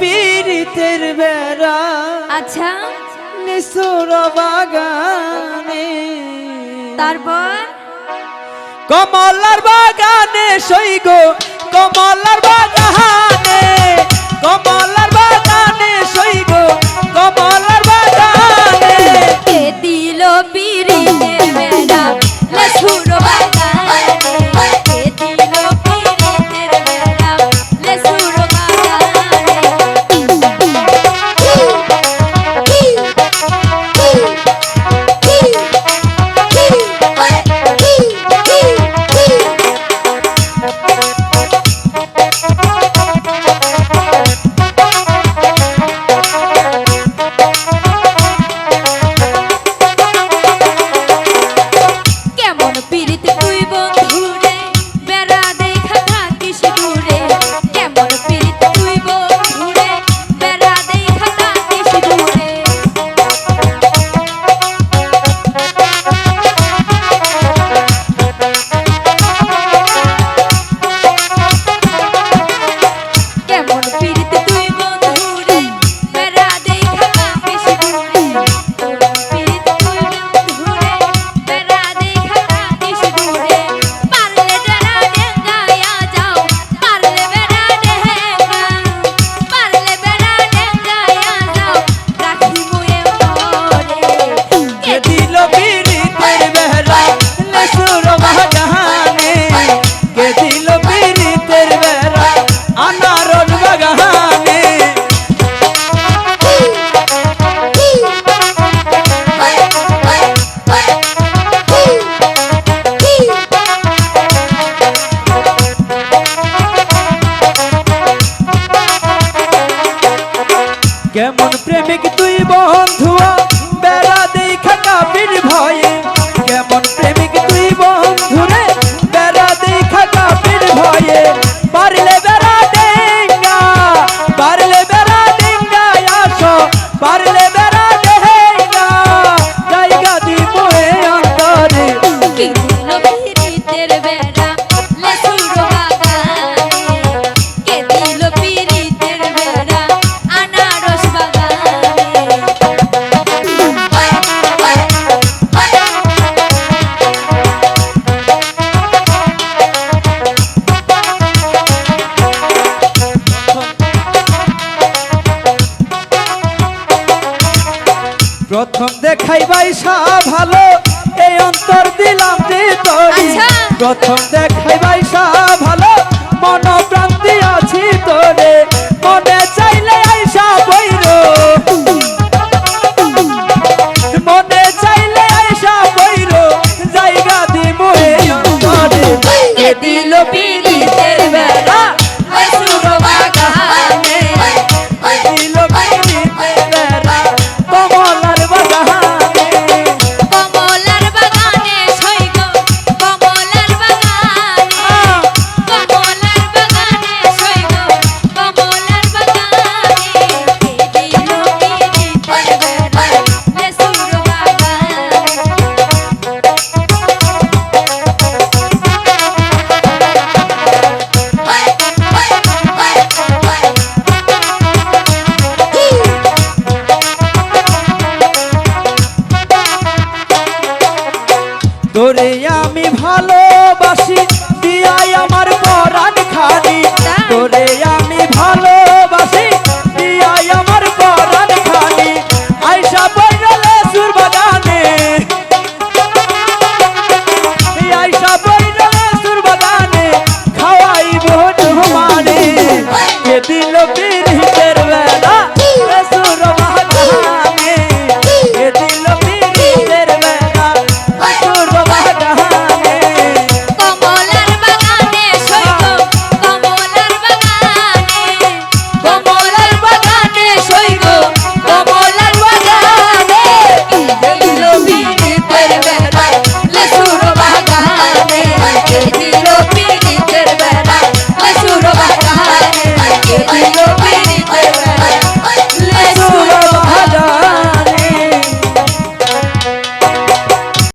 পীড়িতের বেড়া। আচ্ছা। নিসুর বাগানে। তারপর? কমলার বাগানে সইগ কমলার বাগানে। কমলার বাগানে সইগ কমলার কেমন প্রেমিক তুই বন্ধু বেড়া দেখা কাপির ভয়ে। কেমন প্রেমিক তুই বন্ধু রে বেড়া দেখা কাপির ভয়ে। পারলে বেড়া ডেঙ্গা পারলে বেড়া ডেঙ্গা আসো। পারলে প্রথম ভাই সা ভালো এই অন্তর দিলাম যে তোর আচ্ছা। প্রথম বাইসা